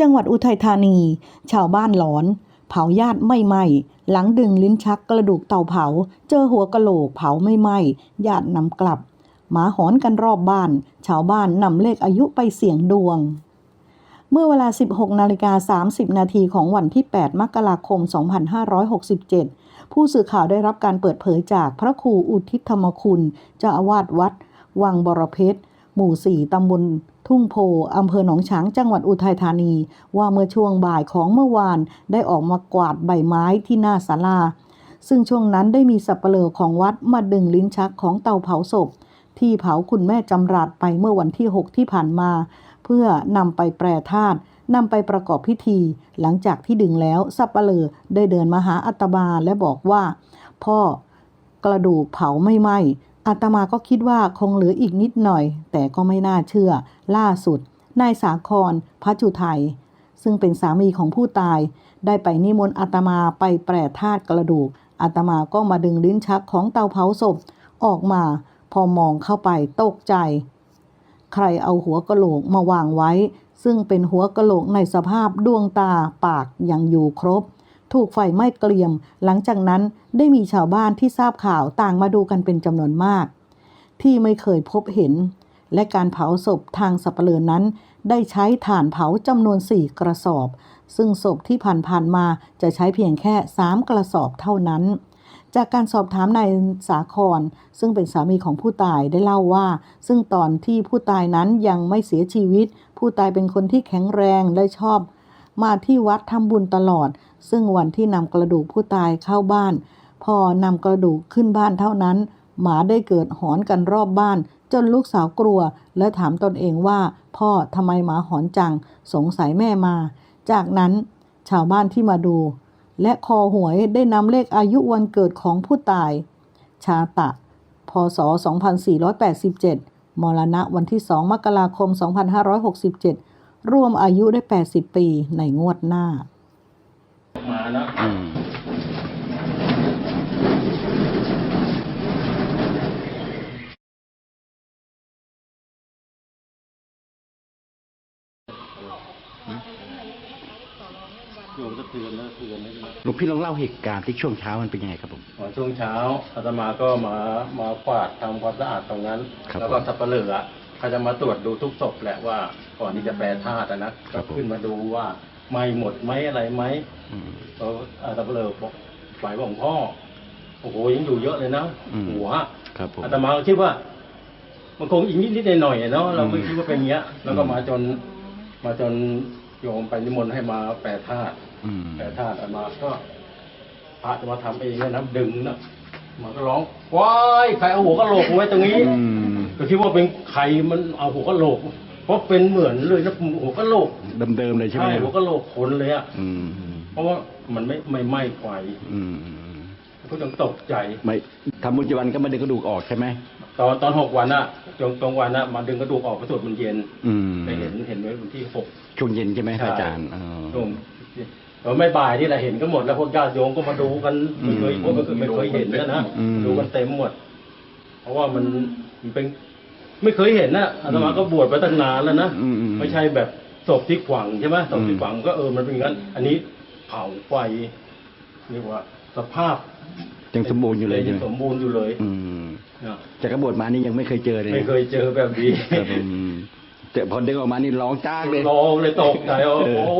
จังหวัดอุทัยธานี ชาวบ้านหลอน เผาญาติไม่ไหมหลังดึงลิ้นชักกระดูกเต่าเผา เจอหัวกะโหลกเผาไม่ไหมญาตินำกลับ หมาหอนกันรอบบ้าน ชาวบ้านนำเลขอายุไปเสี่ยงดวง เมื่อเวลา 16นาฬิกา30 นาทีของวันที่ 8 มกราคม 2567 ผู้สื่อข่าวได้รับการเปิดเผยจากพระครูอุทิศธรรมคุณเจ้าอาวาสวัด วังบรเพชรหมู่ 4ตำบล ทุ่งโพอำเภอหนองฉางจังหวัดอุทัยธานี ว่าเมื่อช่วงบ่ายของเมื่อวานได้ออกมากวาดใบไม้ที่หน้าศาลา ซึ่งช่วงนั้นได้มีสับเปลอของวัดมาดึงลิ้นชักของเตาเผาศพ ที่เผาคุณแม่จำรัดไปเมื่อวันที่ 6 ที่ผ่านมา เพื่อนำไปแปรธาตุนำไปประกอบพิธี หลังจากที่ดึงแล้วสับเปลอได้เดินมาหาอัตมาและบอกว่า พ่อกระดูกเผาไม่ไหมอาตมาก็คิดว่าคงเหลืออีกนิดหน่อย แต่ก็ไม่น่าเชื่อ ล่าสุด นายสาครพัจุไทย ซึ่งเป็นสามีของผู้ตาย ได้ไปนิมนต์อาตมาไปแปรธาตุกระดูกอาตมาก็มาดึงลิ้นชักของเตาเผาศพออกมา พอมองเข้าไปตกใจ ใครเอาหัวกะโหลกมาวางไว้ ซึ่งเป็นหัวกะโหลกในสภาพดวงตาปากยังอยู่ครบ ถูกไฟไหม้เกรียม หลังจากนั้นได้มีชาวบ้านที่ทราบข่าวต่างมาดูกันเป็นจำนวนมาก ที่ไม่เคยพบเห็น และการเผาศพทางสับเปลือนั้น ได้ใช้ถ่านเผาจำนวน 4 กระสอบ ซึ่งศพที่ผ่านๆมาจะใช้เพียงแค่ 3 กระสอบเท่านั้น จากการสอบถามนายสาคร ซึ่งเป็นสามีของผู้ตายได้เล่าว่า ซึ่งตอนที่ผู้ตายนั้นยังไม่เสียชีวิต ผู้ตายเป็นคนที่แข็งแรงและชอบ มาที่วัดทำบุญตลอด ซึ่งวันที่นำกระดูกผู้ตายเข้าบ้าน พอนำกระดูกขึ้นบ้านเท่านั้น หมาได้เกิดหอนกันรอบบ้าน จนลูกสาวกลัว และถามตนเองว่า พ่อทำไมหมาหอนจัง สงสัยแม่มา จากนั้นชาวบ้านที่มาดู และคอหวยได้นำเลขอายุวันเกิดของผู้ตาย ชาตะ พศ 2487 มรณะวันที่ 2 มกราคม 2567รวมอายุได้ 80 ปีในงวดหน้า มานะอื โยมก็เตือนแล้วเตือนแล้วนะหลวงพี่ลองเล่าเหตุการณ์ที่ช่วงเช้ามันเป็นยังไงครับผมพอช่วงเช้าอาตมาก็มามาฝาดทำความสะอาดตรงนั้น ครับแล้วก็สับเปลืออะเขาจะมาตรวจดูทุกศพแหละว่าก่อนที่จะแปลธาตุอะนะครัก็บผม ขึ้นมาดูว่าไหม่หมดไหมอะไรไหมอืมเขาอาสับเปลือบอกฝ่ายของพ่อโอ้โหยังอยู่เยอะเลยนะอืม หัว ครับผม อาตมาก็คิดว่า มันคงอีกนิดนิดๆหน่อยๆอะเนาะเราไม่อืมคิดว่าเป็นอย่างเงี้ย แล้วก็อืมมาจนมาจน โยมไปนิมนต์ให้มาแปลธาตุอืมแต่ถ้าอาตมาก็พระจะมาทำเองเนี่ยนะดึงนะมันก็ร้องว้ายใครเอาหัวกะโหลกไว้ตรงนี้อืมก็คิดว่าเป็นใครมันเอาหัวกะโหลกเพราะเป็นเหมือนเลยนะหัวกะโหลกเดิมๆเลยใช่ไหมใช่หัวกะโหลกคนเลยอะอืมเพราะว่ามันไม่ไม่ไหม้ไฟอืมก็ต้องตกใจไม่ทำบุญจีวันก็มาดึงกระดูกออกใช่ไหม ตอนตอนหกวันน่ะจงตรงวันน่ะมาดึงกระดูกออกกระสุดมันเย็นอืมไปเห็นเห็นไว้วันที่หกช่วงเย็นใช่ไหมพระอาจารย์ใช่อ๋อ ช่วงเออไม่บ่ายนี่แหละเห็นก็หมดแล้วพวกญาติโยมก็มาดูกันไม่เคยอืมพวกก็ไม่เคยเห็นนะนะอืม ดูกันเต็มหมด เพราะว่ามันมันเป็น ไม่เคยเห็นนะอาตมาก็บวชไปตั้งนานแล้วนะอืมอืม ไม่ใช่แบบศพที่ขวังใช่ไหมศพที่ขวังก็เออมันเป็นอย่างนั้น อันนี้เผาไฟเรียกว่า สภาพ ยังสมบูรณ์อยู่เลยใช่งไหมสมบูรณ์อยู่เลย อืมนะจากกระบวดมานี่ยังไม่เคยเจอเลยไม่เคยเจอแบบนี้ครับผมแต่พอดึงออกมานี่ร้องจ้ากเลยรอเลยตกใจว่าเออโอ้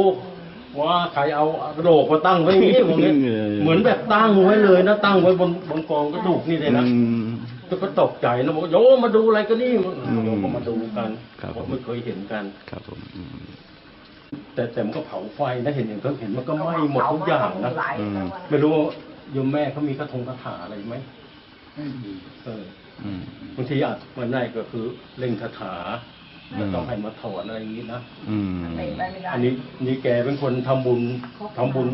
ว่าใครเอากระโหลกมาตั้งไว้อย่างนี้ผมเนี่ยเออเหมือนแบบตั้งไว้เลยนะตั้งไว้บนบนกองกระดูกนี่เลยนะอืมก็ตกใจนะบอกโยมมาดูอะไรกันนี่อืมโยมก็มาดูกันครับเพราะไม่เคยเห็นกันครับผมอืมแต่แต่มันก็เผาไฟนะเห็นเห็นก็เห็นมันก็ไหม้หมดทุกอย่างนะอืมไม่รู้ว่า โยมแม่เขามีกระทงคาถาอะไรไหมเอออืมบางทีอาจมันได้ก็คือเล่งคาถาอืมแล้วต้องให้มาถอนอะไรอย่างนี้นะอืมอันนี้นี่แกเป็นคนทำบุญทำบุญ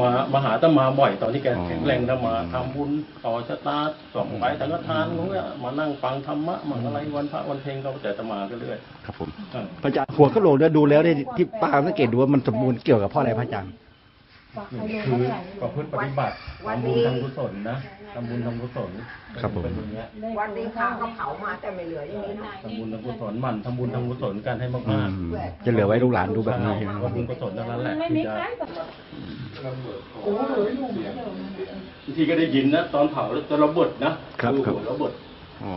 มามาหาตมาบ่อย ตอนที่แกอ๋อแข็งแรงนะมาทำบุญต่อชะตาส่องไปสังฆทานพวกเนี้ยมานั่งฟังธรรมะมั่งอะไรวันพระวันเพลงก็แต่ตมาก็เรื่อยครับผมอ่าพระอาจารย์หัวกะโหลกเนี่ยดูแล้วเนี่ยที่ป้าสังเกตดูว่ามันสมบูรณ์เกี่ยวกับเพ่ออะไรพระอาจารย์ คือประพฤติปฏิบัติทำบุญทำกุศลนะทำบุญทำกุศลครับผม เป็นอย่างเงี้ยวันนี้ข้าวก็เผามาแต่ไม่เหลืออย่างนี้นะทำบุญทำกุศลหมั่นทำบุญทำกุศลกันให้อืมากมจะเหลือไว้ลูกหลานดูๆแบบนี้ใช่ไหมก็บุญกุศลเท่านั้นแหละที่จะบางทีก็ได้ยินนะ ตอนเผาแล้วจะระเบิดนะครับดูครับ หัวระเบิดอ๋อ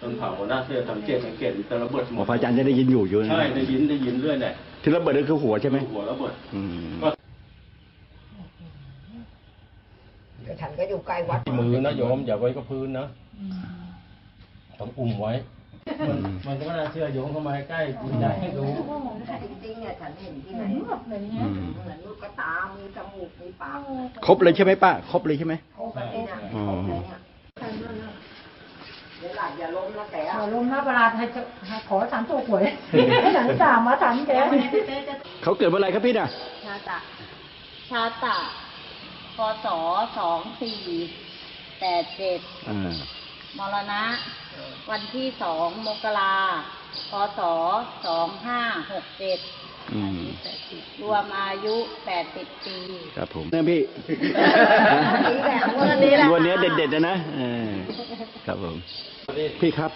ตอนเผานะเสื้อสังเกตสังเกตจะระเบิดหมหมอดพระอาจารย์จะได้ยินอยู่อยู่นะใช่ได้ยินได้ยินเรื่อยเนี่ยที่ระเบิดนั่นคือหัวใช่ไหมหัวระเบิดอืมแต่ฉันก็อยู่ใกล้ วัดที่มือนะโยมอย่าไว้กับพื้นนะต้องอุ้มไว้ มันมันก็ไม่น่าเชื่อโยมเข้ามาใกล้ๆคุณยายให้ดูจริงๆเนี่ยฉันเห็นที่ไหนอืมเหมือนลูกกระตามีจมูกมีปากครบเลยใช่ไหมป้าครบเลยใช่ไหมโอ้ยเนี่ยอ๋อเดี๋ยวหลับอย่าล้มนะแต่ขอลมนะเวลาให้จะให้ขอสามตัวหวยให้หนังสามมาสามแกเขาเกิดเมื่อไหรครับพี่น่ะ ชาตะ ชาตะ พศสองสี่แปดเจ็ดอ่ามรณะ วันที่สองมกราพศสองห้าหกเจ็ดอืมรวมอายุแปดสิบปี ครับผมเนี่ยพี่นี่แหละงวดนี้แหละวันนี้เด็ดๆนะนะเออครับผม พี่ครับ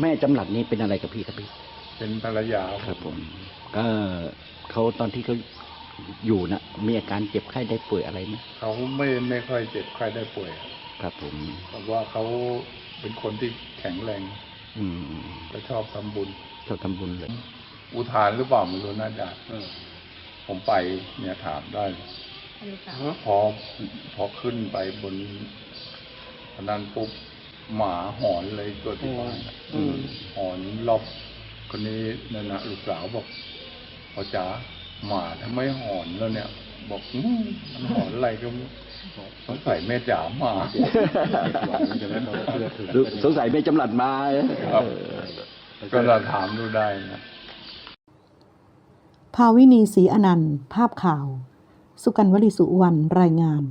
แม่จำหลัดนี่เป็นอะไรกับพี่ครับพี่ เป็นภรรยาครับผม ก็เขาตอนที่เขา อยู่นะมีอาการเจ็บไข้ได้ป่วยอะไรไหมเขาไม่ไม่ค่อยเจ็บไข้ได้ป่วย ครับผมเพราะว่าเขาเป็นคนที่แข็งแรง อืมและชอบทำบุญชอบทำบุญเลย อุทานหรือเปล่าไม่รู้น่าจะผมไปเนี่ยถามได้พอพอขึ้นไปบนพนันปุ๊บหมาหอนเลยตัวที่บ้านอืมหอนรอบคนนี้นั่นนะลูกสาวบอกพอจ๋า หมาทำไมหอนแล้วเนี่ย บอกอืมมันหอนอะไรก็ไม่รู้สงสัยแม่จ๋าหมาสงสัยแม่จำหลัดมาครับเออก็เราถามดูได้นะภาวินีศรีอนันต์ ภาพข่าว สุกันวลีสุวรรณรายงาน